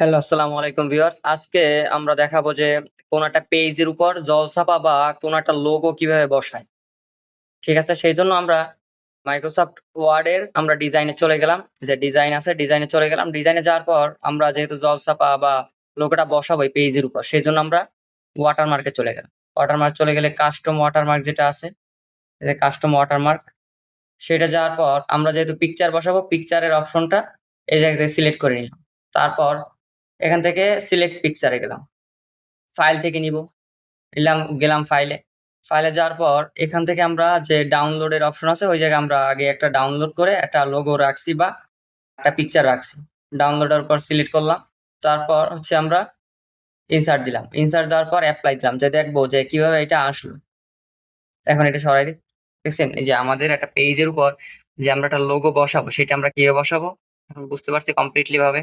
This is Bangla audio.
হ্যালো, আসসালামু আলাইকুম ভিউয়ার্স। আজকে আমরা দেখাবো যে কোন একটা পেজের উপর জলছাপা বা কোন একটা লোগো কীভাবে বসায়। ঠিক আছে? সেই জন্য আমরা মাইক্রোসফট ওয়ার্ডের আমরা ডিজাইনে চলে গেলাম। যে ডিজাইন আছে ডিজাইনে চলে গেলাম। ডিজাইনে যাওয়ার পর আমরা যেহেতু জলছাপা বা লোগোটা বসাবো এই পেজের উপর, সেই জন্য আমরা ওয়াটারমার্কে চলে গেলাম। ওয়াটারমার্ক চলে গেলে কাস্টম ওয়াটারমার্ক যেটা আছে যে কাস্টম ওয়াটারমার্ক সেটা যাওয়ার পর আমরা যেহেতু পিকচার বসাবো পিকচারের অপশনটা এই জায়গাতে সিলেক্ট করে নিলাম। তারপর এখান থেকে সিলেক্ট পিকচারে গেলাম। ফাইল থেকে নিব। নিলাম, গেলাম ফাইলে ফাইলে যাওয়ার পর এখান থেকে আমরা যে ডাউনলোডের অপশন আছে, ওই জায়গায় আমরা আগে একটা ডাউনলোড করে একটা লোগো রাখছি বা একটা পিকচার রাখছি। ডাউনলোডের পর সিলেক্ট করলাম। তারপর হচ্ছে আমরা ইনসার্ট দিলাম। ইনসার্ট দেওয়ার পর অ্যাপ্লাই দিলাম। যে দেখব যে কীভাবে এটা আসলো। এখন এটা সরাই দিই। দেখছেন? এই যে আমাদের একটা পেজের উপর যে আমরা একটা লোগো বসাবো, সেটা আমরা কীভাবে বসাবো? এখন বুঝতে পারছি কমপ্লিটলি ভাবে।